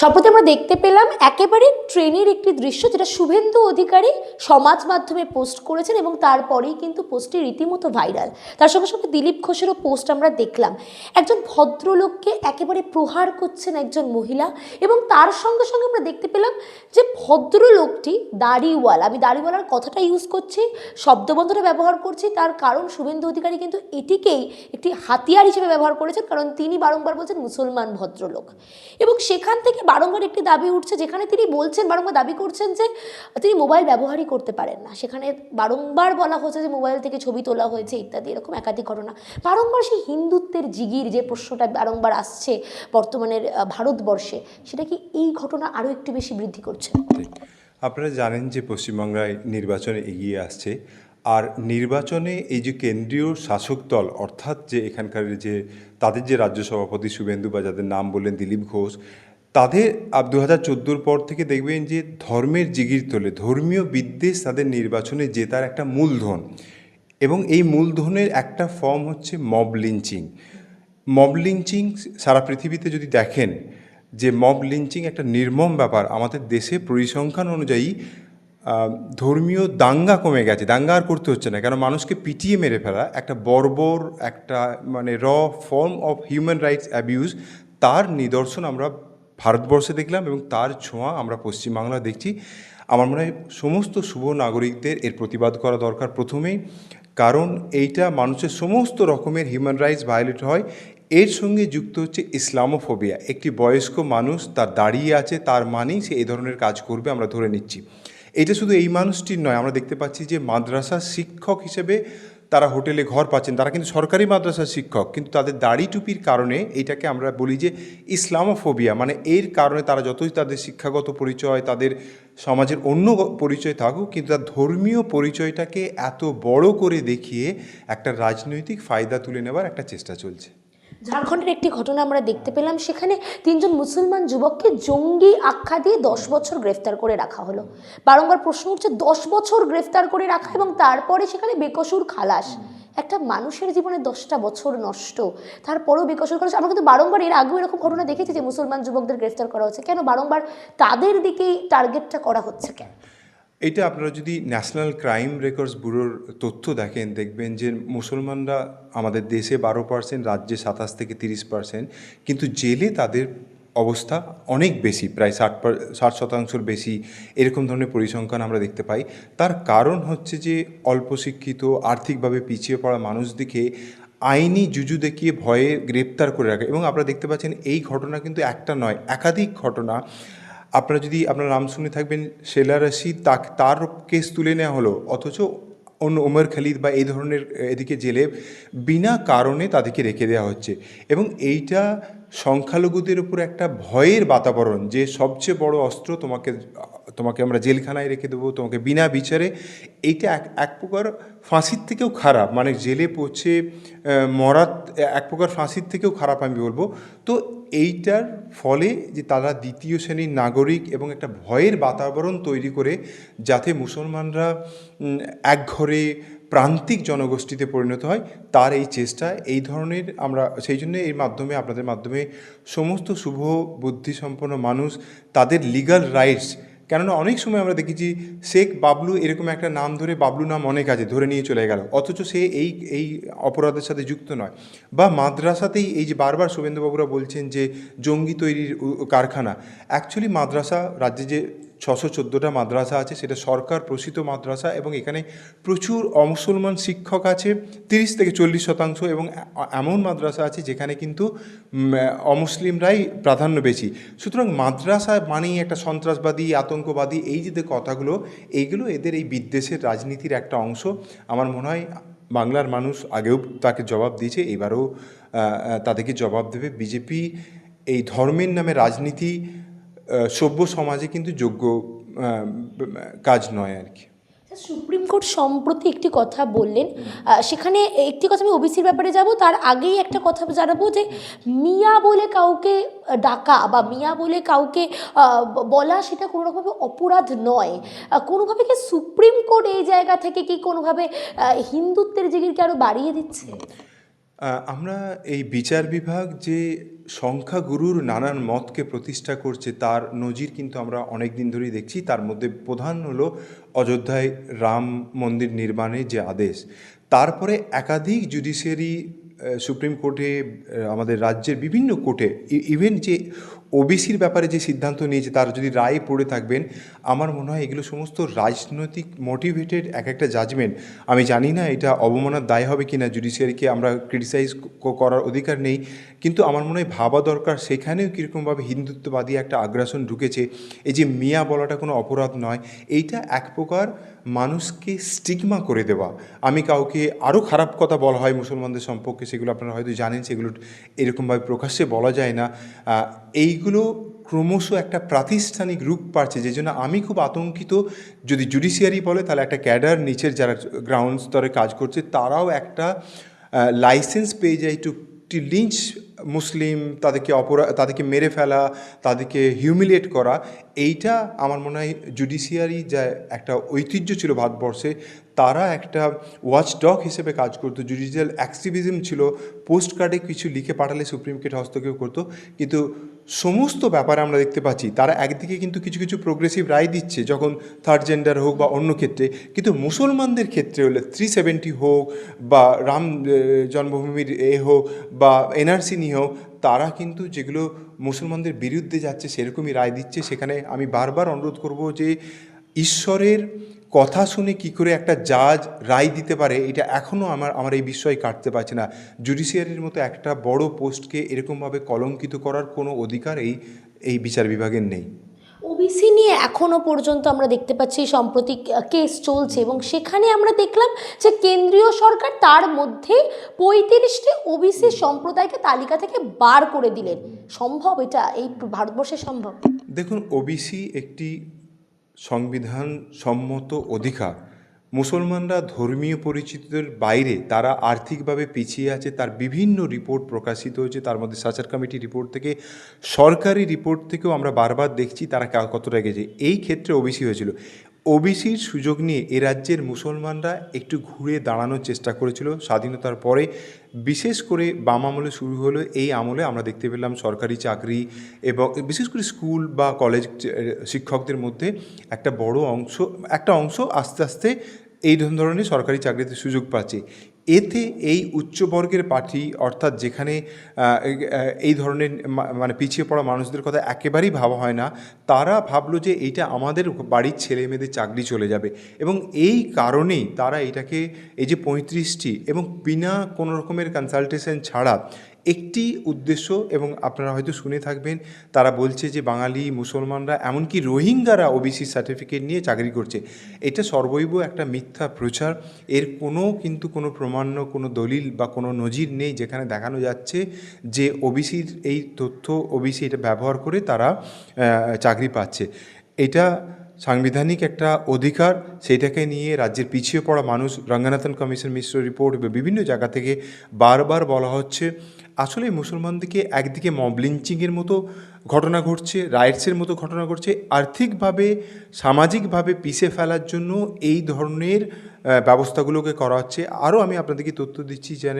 সম্প্রতি আমরা দেখতে পেলাম একেবারে ট্রেনের একটি দৃশ্য যেটা শুভেন্দু অধিকারী সমাজ মাধ্যমে পোস্ট করেছেন এবং তারপরেই কিন্তু পোস্টটি রীতিমতো ভাইরাল। তার সঙ্গে সঙ্গে দিলীপ ঘোষেরও পোস্ট আমরা দেখলাম। একজন ভদ্রলোককে একেবারে প্রহার করছেন একজন মহিলা এবং তার সঙ্গে সঙ্গে আমরা দেখতে পেলাম যে ভদ্রলোকটি দাড়িওয়ালা। আমি দাড়িওয়ালার কথাটা ইউজ করছি শব্দবন্ধটা ব্যবহার করছি, তার কারণ শুভেন্দু অধিকারী কিন্তু এটিকেই একটি হাতিয়ার হিসেবে ব্যবহার করেছেন, কারণ তিনি বারংবার বলছেন মুসলমান ভদ্রলোক। এবং সেখান থেকে বারংবার একটি দাবি উঠছে যেখানে তিনি বলছেন, বারংবার দাবি করছেন যে তিনি মোবাইল ব্যবহারই করতে পারেন না। সেখানে বারংবার বলা হচ্ছে যে মোবাইল থেকে ছবি তোলা হয়েছে ইত্যাদি, এরকম একাধিক ঘটনা। বারংবার সেই হিন্দুত্বের জিগির যে প্রশ্নটা বারংবার আসছে বর্তমানের ভারতবর্ষে, সেটা কি এই ঘটনা আরও একটু বেশি বৃদ্ধি করছে? আপনারা জানেন যে পশ্চিমবাংলায় নির্বাচনে এগিয়ে আসছে। আর নির্বাচনে এই যে কেন্দ্রীয় শাসক দল, অর্থাৎ যে এখানকার যে, তাদের যে রাজ্য সভাপতি শুভেন্দু বা যাদের নাম বললেন দিলীপ ঘোষ তাদের দু হাজার চোদ্দোর পর থেকে দেখবেন যে ধর্মের জিগির তোলে, ধর্মীয় বিদ্বেষ তাদের নির্বাচনে জেতার একটা মূলধন। এবং এই মূলধনের একটা ফর্ম হচ্ছে মব লিঞ্চিং মব লিঞ্চিং সারা পৃথিবীতে যদি দেখেন যে মব লিঞ্চিং একটা নির্মম ব্যাপার, আমাদের দেশে পরিসংখ্যান অনুযায়ী ধর্মীয় দাঙ্গা কমে গেছে। দাঙ্গা আর করতে হচ্ছে না কারণ মানুষকে পিটিয়ে মেরে ফেলা, একটা বর্বর, একটা মানে raw form of human rights abuse তার নিদর্শন আমরা ভারতবর্ষে দেখলাম এবং তার ছোঁয়া আমরা পশ্চিমবাংলা দেখছি। আমার মনে হয় সমস্ত শুভ নাগরিকদের এর প্রতিবাদ করা দরকার প্রথমেই। কারণ এইটা মানুষের সমস্ত রকমের হিউম্যান রাইটস ভায়োলেট হয়। এর সঙ্গে যুক্ত হচ্ছে ইসলামোফোবিয়া। একটি বয়স্ক মানুষ তার দাঁড়িয়ে আছে, তার মানেই সে এই ধরনের কাজ করবে আমরা ধরে নিচ্ছি। এটা শুধু এই মানুষটির নয়, আমরা দেখতে পাচ্ছি যে মাদ্রাসা শিক্ষক হিসেবে তারা হোটেলে ঘর পাচ্ছেন, তারা কিন্তু সরকারি মাদ্রাসার শিক্ষক, কিন্তু তাদের দাড়ি টুপির কারণে এইটাকে আমরা বলি যে ইসলামোফোবিয়া মানে এর কারণে তারা যতই তাদের শিক্ষাগত পরিচয়, তাদের সমাজের অন্য পরিচয় থাকুক, কিন্তু তার ধর্মীয় পরিচয়টাকে এত বড় করে দেখিয়ে একটা রাজনৈতিক ফায়দা তুলে নেবার একটা চেষ্টা চলছে। ঝাড়খণ্ডের একটি ঘটনা আমরা দেখতে পেলাম। সেখানে তিনজন মুসলমান যুবককে জঙ্গি আখ্যা দিয়ে দশ বছর গ্রেফতার করে রাখা হলো। বারংবার প্রশ্ন উঠছে, দশ বছর গ্রেফতার করে রাখা এবং তারপরে সেখানে বেকসুর খালাস। একটা মানুষের জীবনে দশটা বছর নষ্ট, তারপরেও বেকসুর খালাস। আমরা কিন্তু বারংবার এর আগেও এরকম ঘটনা দেখেছি যে মুসলমান যুবকদের গ্রেফতার করা হচ্ছে। কেন বারংবার তাদের দিকেই টার্গেটটা করা হচ্ছে কেন? এটা আপনারা যদি ন্যাশনাল ক্রাইম রেকর্ডস ব্যুরোর তথ্য দেখেন, দেখবেন যে মুসলমানরা আমাদের দেশে বারো পার্সেন্ট রাজ্যে সাতাশ থেকে তিরিশ পার্সেন্ট কিন্তু জেলে তাদের অবস্থা অনেক বেশি, প্রায় ষাট ষাট শতাংশের বেশি এরকম ধরনের পরিসংখ্যান আমরা দেখতে পাই। তার কারণ হচ্ছে যে অল্প শিক্ষিত, আর্থিকভাবে পিছিয়ে পড়া মানুষদিকে আইনি জুজু দেখিয়ে ভয়ে গ্রেপ্তার করে রাখে। এবং আপনারা দেখতে পাচ্ছেন এই ঘটনা কিন্তু একটা নয়, একাধিক ঘটনা আপনারা যদি আপনার নাম শুনে থাকবেন, শেলা রশিদ তাক, তার কেস তুলে নেওয়া হলো, অথচ অন্য ওমর খালিদ বা এই ধরনের এদিকে জেলে বিনা কারণে তাদেরকে রেখে দেওয়া হচ্ছে। এবং এইটা সংখ্যালঘুদের উপর একটা ভয়ের বাতাবরণ, যে সবচেয়ে বড় অস্ত্র তোমাকে তোমাকে আমরা জেলখানায় রেখে দেবো তোমাকে বিনা বিচারে। এইটা এক এক প্রকার ফাঁসির থেকেও খারাপ। মানে জেলে আহ, মরাত এক প্রকার ফাঁসির থেকেও খারাপ আমি বলব। তো এইটার ফলে যে তারা দ্বিতীয় শ্রেণির নাগরিক এবং একটা ভয়ের বাতাবরণ তৈরি করে যাতে মুসলমানরা একঘরে প্রান্তিক জনগোষ্ঠীতে পরিণত হয় তার এই চেষ্টা এই ধরনের আমরা সেই জন্য এর মাধ্যমে আপনাদের মাধ্যমে সমস্ত শুভ বুদ্ধিসম্পন্ন মানুষ তাদের লিগাল রাইটস কেননা অনেক সময় আমরা দেখেছি শেখ বাবলু এরকম একটা নাম ধরে বাবলু নাম অনেক আছে ধরে নিয়ে চলে গেল। অথচ সে এই এই অপরাধের সাথে যুক্ত নয়। বা মাদ্রাসাতেই এই যে বারবার শুভেন্দুবাবুরা বলছেন যে জঙ্গি তৈরির কারখানা। অ্যাকচুয়ালি মাদ্রাসা রাজ্যে যে ছশো চোদ্দোটা মাদ্রাসা আছে, সেটা সরকার প্রসিত মাদ্রাসা এবং এখানে প্রচুর অমুসলমান শিক্ষক আছে, তিরিশ থেকে চল্লিশ শতাংশ এবং এমন মাদ্রাসা আছে যেখানে কিন্তু অমুসলিমরাই প্রাধান্য বেশি। সুতরাং মাদ্রাসা মানেই একটা সন্ত্রাসবাদী, আতঙ্কবাদী, এই যে কথাগুলো, এইগুলো এদের এই বিদ্বেষের রাজনীতির একটা অংশ। আমার মনে হয় বাংলার মানুষ আগেও তাকে জবাব দিয়েছে, এবারও তাদেরকে জবাব দেবে। বিজেপি এই ধর্মের নামে রাজনীতি সভ্য সমাজে কিন্তু যোগ্য কাজ নয় আর কি। সুপ্রিম কোর্ট সম্প্রতি একটি কথা বললেন সেখানে একটি কথা আমি ওবিসির ব্যাপারে যাব তার আগেই একটা কথা জানাব যে মিয়া বলে কাউকে ডাকা বা মিয়া বলে কাউকে বলা সেটা কোনোরকমভাবে অপরাধ নয়। কোনোভাবে কি সুপ্রিম কোর্ট এই জায়গা থেকে কি কোনোভাবে হিন্দুত্বের জিগিরকে আরও বাড়িয়ে দিচ্ছে? আমরা এই বিচার বিভাগ যে সংখ্যাগুরুর নানান মতকে প্রতিষ্ঠা করছে, তার নজির কিন্তু আমরা অনেক দিন ধরেই দেখছি। তার মধ্যে প্রধান হল অযোধ্যায় রাম মন্দির নির্মাণে যে আদেশ। তারপরে একাধিক জুডিশিয়ারি সুপ্রিম কোর্টে আমাদের রাজ্যের বিভিন্ন কোর্টে ইভেন যে ওবিসির ব্যাপারে যে সিদ্ধান্ত নিয়েছে তার যদি রায় পড়ে থাকবেন আমার মনে হয় এগুলো সমস্ত রাজনৈতিক মোটিভেটেড এক একটা জাজমেন্ট আমি জানি না এটা অবমাননার দায় হবে কি না জুডিশিয়ারিকে আমরা ক্রিটিসাইজ করার অধিকার নেই কিন্তু আমার মনে হয় ভাবা দরকার সেখানেও কীরকমভাবে হিন্দুত্ববাদী একটা আগ্রাসন ঢুকেছে। এই যে মিয়া বলাটা কোনো অপরাধ নয় এইটা এক প্রকার মানুষকে স্টিগমা করে দেওয়া। আমি কাউকে আরও খারাপ কথা বলা হয় মুসলমানদের সম্পর্কে সেগুলো আপনারা হয়তো জানেন সেগুলো এরকমভাবে প্রকাশ্যে বলা যায় না। আহ, এইগুলো ক্রমশ একটা প্রাতিষ্ঠানিক রূপ পাচ্ছে, যে জন্য আমি খুব আতঙ্কিত। যদি জুডিশিয়ারি বলে, তাহলে একটা ক্যাডার নিচের যারা গ্রাউন্ড স্তরে কাজ করছে, তারাও একটা লাইসেন্স পেয়ে যায় টু লিঞ্চ মুসলিম, তাদেরকে অপরাধ তাদেরকে মেরে ফেলা, তাদেরকে হিউমিলিয়েট করা, এইটা আমার মনে হয় জুডিশিয়ারি যা একটা ঐতিহ্য ছিল ভারতবর্ষে, তারা একটা ওয়াচ ডগ হিসেবে কাজ করতো জুডিশিয়াল অ্যাক্টিভিজম ছিল পোস্ট কার্ডে কিছু লিখে পাঠালে সুপ্রিম কোর্ট হস্তক্ষেপ করতো, কিন্তু সমস্ত ব্যাপারে আমরা দেখতে পাচ্ছি, তারা একদিকে কিন্তু কিছু কিছু প্রোগ্রেসিভ রায় দিচ্ছে, যখন থার্ড জেন্ডার হোক বা অন্য ক্ষেত্রে, কিন্তু মুসলমানদের ক্ষেত্রে হলে থ্রি সেভেন্টি হোক বা রাম জন্মভূমির এ হোক বা এনআরসি নিয়ে হোক, তারা কিন্তু যেগুলো মুসলমানদের বিরুদ্ধে যাচ্ছে সেরকমই রায় দিচ্ছে। সেখানে আমি বারবার অনুরোধ করব যে, ঈশ্বরের কথা শুনে কি করে একটা জাজ রায় দিতে পারে এটা এখনও আমার আমার এই বিষয় কাটতে পারছে না। জুডিশিয়ারির মতো একটা বড় পোস্টকে এরকমভাবে কলঙ্কিত করার কোনো অধিকার এই এই বিচার বিভাগের নেই। ওবিসি নিয়ে এখনও পর্যন্ত আমরা দেখতে পাচ্ছি সম্প্রতি কেস চলছে এবং সেখানে আমরা দেখলাম যে কেন্দ্রীয় সরকার তার মধ্যে পঁয়ত্রিশটি ওবিসি সম্প্রদায়কে তালিকা থেকে বার করে দিলেন। সম্ভব এটা? এই ভারতবর্ষে সম্ভব? দেখুন ওবিসি একটি সংবিধান সম্মত অধিকার। মুসলমানরা ধর্মীয় পরিচিতির বাইরে তারা আর্থিকভাবে পিছিয়ে আছে, তার বিভিন্ন রিপোর্ট প্রকাশিত হয়েছে, তার মধ্যে সাচার কমিটি রিপোর্ট থেকে, সরকারি রিপোর্ট থেকেও আমরা বারবার দেখছি তারা কতটা গেছে এই ক্ষেত্রে ওবিসি হয়েছিল। ওবিসির সুযোগ নিয়ে এ রাজ্যের মুসলমানরা একটু ঘুরে দাঁড়ানোর চেষ্টা করেছিল। স্বাধীনতার পরে বিশেষ করে বাম আমলে শুরু হলো এই আমলে আমরা দেখতে পেলাম সরকারি চাকরি এবং বিশেষ করে স্কুল বা কলেজ শিক্ষকদের মধ্যে একটা বড় অংশ, একটা অংশ আস্তে আস্তে এই ধরনের সরকারি চাকরিতে সুযোগ পাচ্ছে। এতে এই উচ্চবর্গের পার্টি অর্থাৎ যেখানে এই ধরনের মানে পিছিয়ে পড়া মানুষদের কথা একেবারেই ভাবা হয় না, তারা ভাবলো যে এইটা আমাদের বাড়ির ছেলে মেয়েদের চাকরি চলে যাবে। এবং এই কারণেই তারা এটাকে, এই যে পঁয়ত্রিশটি এবং বিনা কোনো রকমের কনসালটেশন ছাড়া একটি উদ্দেশ্য এবং আপনারা হয়তো শুনে থাকবেন, তারা বলছে যে বাঙালি, মুসলমানরা এমনকি রোহিঙ্গারা ওবিসি সার্টিফিকেট নিয়ে চাকরি করছে। এটা সর্বৈব একটা মিথ্যা প্রচার। এর কোনো কিন্তু কোনো প্রমাণ্য কোনো দলিল বা কোনো নজির নেই যেখানে দেখানো যাচ্ছে যে ওবিসির এই তথ্য ওবিসি এটা ব্যবহার করে তারা চাকরি পাচ্ছে। এটা সাংবিধানিক একটা অধিকার। সেইটাকে নিয়ে রাজ্যের পিছিয়ে পড়া মানুষ, রঙ্গনাথন কমিশন মিশ্র রিপোর্ট বিভিন্ন জায়গা থেকে বারবার বলা হচ্ছে। আসলে মুসলমানদেরকে একদিকে মব লিঞ্চিংয়ের মতো ঘটনা ঘটছে রাইটসের মতো ঘটনা ঘটছে, আর্থিকভাবে, সামাজিকভাবে পিছিয়ে ফেলার জন্য এই ধরনের ব্যবস্থাগুলোকে করা হচ্ছে। আরও আমি আপনাদেরকে তথ্য দিচ্ছি যেন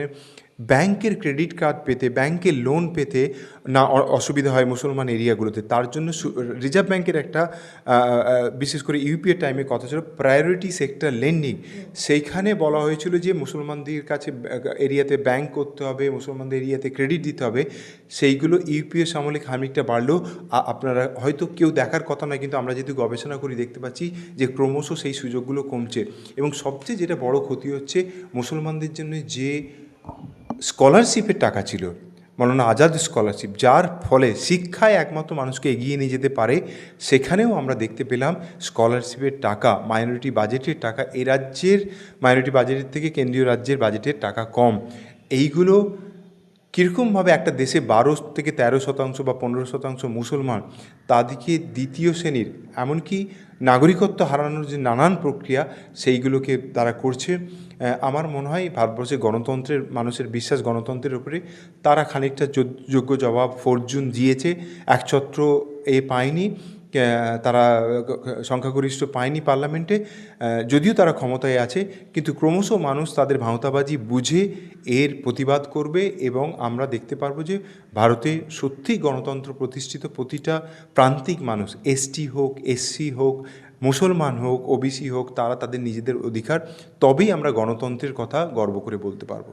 ব্যাংকের ক্রেডিট কার্ড পেতে ব্যাংকের লোন পেতে না অসুবিধা হয় মুসলমান এরিয়াগুলোতে। তার জন্য রিজার্ভ ব্যাংকের একটা বিশেষ করে ইউপিএ টাইমে কথা ছিল প্রায়োরিটি সেক্টর লেন্ডিং সেইখানে বলা হয়েছিল যে মুসলমানদের কাছে এরিয়াতে ব্যাংক করতে হবে, মুসলমানদের এরিয়াতে ক্রেডিট দিতে হবে। সেইগুলো ইউপিএস আমলে খানিকটা বাড়লেও আপনারা হয়তো কেউ দেখার কথা নয়, কিন্তু আমরা যেহেতু গবেষণা করি, দেখতে পাচ্ছি যে ক্রমশ সেই সুযোগগুলো কমছে। এবং সবচেয়ে যেটা বড় ক্ষতি হচ্ছে মুসলমানদের জন্য যে স্কলারশিপের টাকা ছিল মৌলানা আজাদ স্কলারশিপ, যার ফলে শিক্ষায় একমাত্র মানুষকে এগিয়ে নিয়ে যেতে পারে, সেখানেও আমরা দেখতে পেলাম স্কলারশিপের টাকা মাইনরিটি বাজেটের টাকা, এ রাজ্যের মাইনরিটি বাজেটের থেকে কেন্দ্রীয় রাজ্যের বাজেটের টাকা কম। এইগুলো কীরকমভাবে একটা দেশে বারো থেকে তেরো শতাংশ বা পনেরো শতাংশ মুসলমান তাদেরকে দ্বিতীয় শ্রেণির, এমনকি নাগরিকত্ব হারানোর যে নানান প্রক্রিয়া সেইগুলোকে তারা করছে আমার মনে হয় ভারতবর্ষের গণতন্ত্রের, মানুষের বিশ্বাস গণতন্ত্রের উপরে তারা খানিকটা যোগ্য জবাব ফর্জুন জুন দিয়েছে, একছত্র এ পায়নি। তারা সংখ্যাগরিষ্ঠ পায়নি পার্লামেন্টে যদিও তারা ক্ষমতায় আছে, কিন্তু ক্রমশ মানুষ তাদের ভাঁওতাবাজি বুঝে এর প্রতিবাদ করবে এবং আমরা দেখতে পারব যে ভারতে সত্যিই গণতন্ত্র প্রতিষ্ঠিত প্রতিটা প্রান্তিক মানুষ, এসটি হোক, এসসি হোক, মুসলমান হোক, ওবিসি হোক, তারা তাদের নিজেদের অধিকার, তবেই আমরা গণতন্ত্রের কথা গর্ব করে বলতে পারব।